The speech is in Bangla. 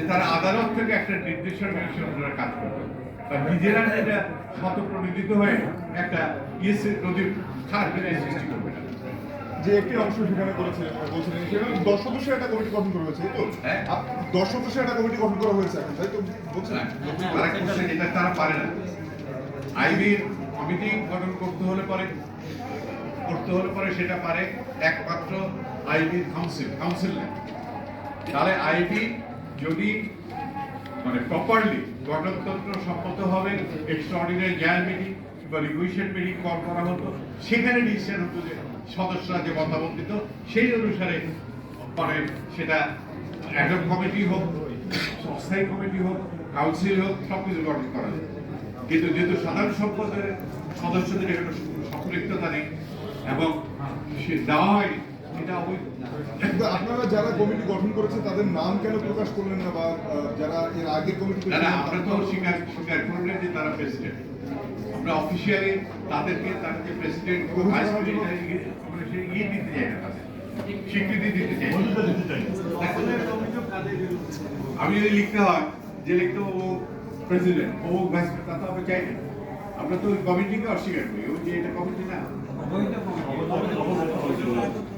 যে তারা আদালত থেকে একটা নির্দেশনা এসে ওনারা কাজ করবে বা নিজেরা এটা শতপ্রণোদিত হয়ে একটা ইয়েসের নদীর খারাপ সৃষ্টি করবে না যে একটি অংশ সেখানে করেছে বলছিলেন সেখানে দশ সদস্যের একটা কমিটি গঠন করা হয়েছে তো? হ্যাঁ। দশ সদস্যের একটা কমিটি গঠন করা হয়েছে এখন তাই তো বলছেন? এটা তারা পারে না। আইবির কমিটি গঠন করতে হলে পরে করতে হলে পরে সেটা পারে একমাত্র আইবির কাউন্সিল কাউন্সিল তাহলে আইবি যদি মানে প্রপারলি গণতন্ত্র সম্মত হবে এক্সট্রাঅর্ডিনারি জ্ঞান মিটিং বা রিভিশন মিটিং কল করা হতো, সেখানে ডিসিশন হতো যে সদস্যরা যে মতামত দিত, সেই অনুসারে পরে সেটা অ্যাডপ কমিটি হোক, অস্থায়ী কমিটি হোক কাউন্সিল হোক, সব কিছু গঠন করা যেত কিন্তু যেহেতু সাধারণ সম্পদের সদস্যদের এখানে সম্পৃক্ততা নেই, এবং সে দেওয়া হয়নি এটা অবৈধ আপনারা যারা কমিটি গঠন করেছে তাদের নাম কেন প্রকাশ করলেন না বা যারা এর আগের কমিটি না না আমরা তো স্বীকার স্বীকার করলেন যে তারা প্রেসিডেন্ট আমরা অফিসিয়ালি তাদেরকে তাদেরকে প্রেসিডেন্ট ভাইস প্রেসিডেন্ট আমরা সেই ইয়ে দিতে চাই না স্বীকৃতি দিতে চাই। আমি যদি লিখতে হয় যে লিখতে ও প্রেসিডেন্ট ও ভাইস তা তো আমরা চাই না। আমরা তো কমিটিকে অস্বীকার করি। ও যে এটা কমিটি না